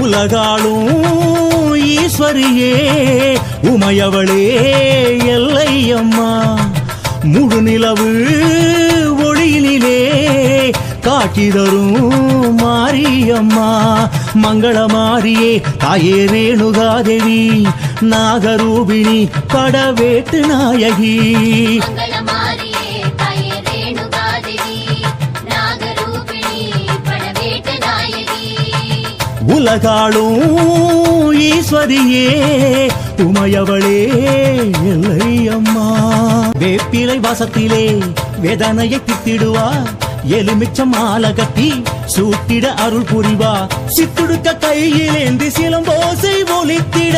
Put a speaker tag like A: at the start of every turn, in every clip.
A: உலகாலும் ஈஸ்வரியே உமையவளே எல்லையம்மா. முழு நிலவு ஒளியினிலே காட்சி தரும் மாரியம்மா. மங்கள மாரியே தாயே ரேணுகாதேவி நாகரூபிணி படவேட்டு நாயகி. உலகாளும் ஈஸ்வரியே உமையவளே எல்லையம்மா. வேப்பிலை வாசத்திலே வேதனையை தித்திடுவா எலுமிச்சம் மாலை கட்டி சூட்டிட அருள் புரிவா. சித்துடுக்க கையிலேந்தி சிலம்போசை ஒலித்திட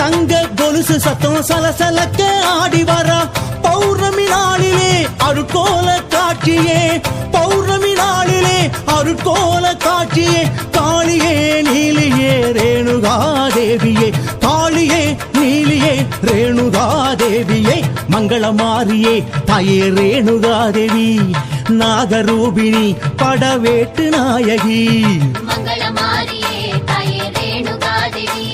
A: தங்க கொலுசு சத்தம் சலசலக்க ஆடி வரா. பௌர்ணமி நாளிலே அருட்கோல காட்சியே பௌர்ணமி நாளிலே அருட்கோல காட்சியே நீலியே ரேணுகாதேவியே காளியே நீலியே ரேணுகாதேவியே மங்களமாரியே தாயே ரேணுகாதேவி நாகரூபிணி படவேட்டு நாயகி.
B: மங்களமாரியே தாயே ரேணுகாதேவி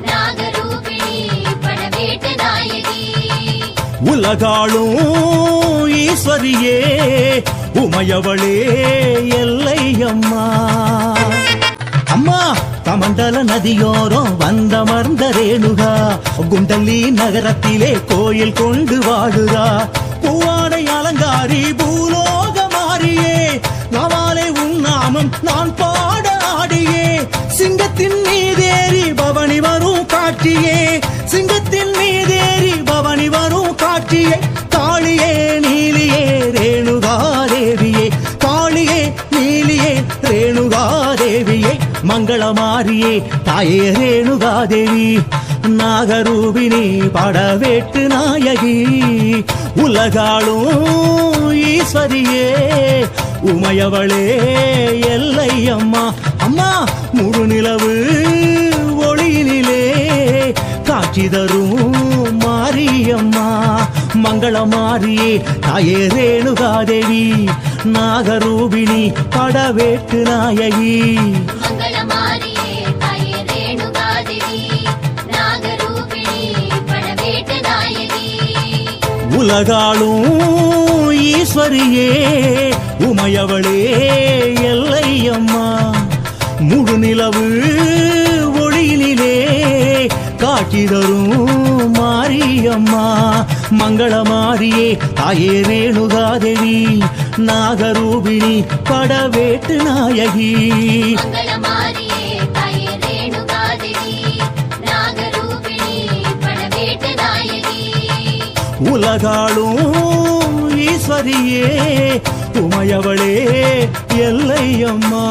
B: நாகரூபிணி படவேட்ட நாயகி.
A: உலகாளும் ஈஸ்வரியே உமையவளே எல்லையம்மா மண்டல நதியோரம் வந்தமர்ந்த ரேணுகா குண்டல்லி நகரத்திலே கோயில் கொண்டு வாழுகா பூவாடை அலங்காரி பூலோக மாறியே நவாலே உன் நாமம் நான் பாட ஆடியே. சிங்கத்தின் மீதேறி பவனி வரும் காட்டியே சிங்கத்தின் மீதேறி பவனி வரும் காட்டியே காளியே நீலியே ரேணுகா தேவியே காளியே நீலியே ரேணுகா தேவியே மங்கள மாறியே தாயே ரேணுகாதேவி நாகரூபிணி படவேட்டு நாயகி உலகாளும் ஈஸ்வரியே உமையவளே எல்லை அம்மா முழு நிலவு ஒளியினிலே காட்சி தரும் மாரியம்மா மங்கள
B: மாரியே தாயே ரேணுகாதேவி நாகரூபிணி படவேட்டு நாயகி.
A: உலகாளும் ஈஸ்வரியே உமையவளே எல்லையம்மா. முழு நிலவு ஒளியிலே காட்சி தரும் மாரியம்மா. மங்கள மாரியே தாயே ரேணுகாதேவி நாகரூபிணி படவேட்டு நாயகி.
B: மங்களமாரியே தாயே
A: உலகாளும் ஈஸ்வரியே உமையவளே எல்லையம்மா.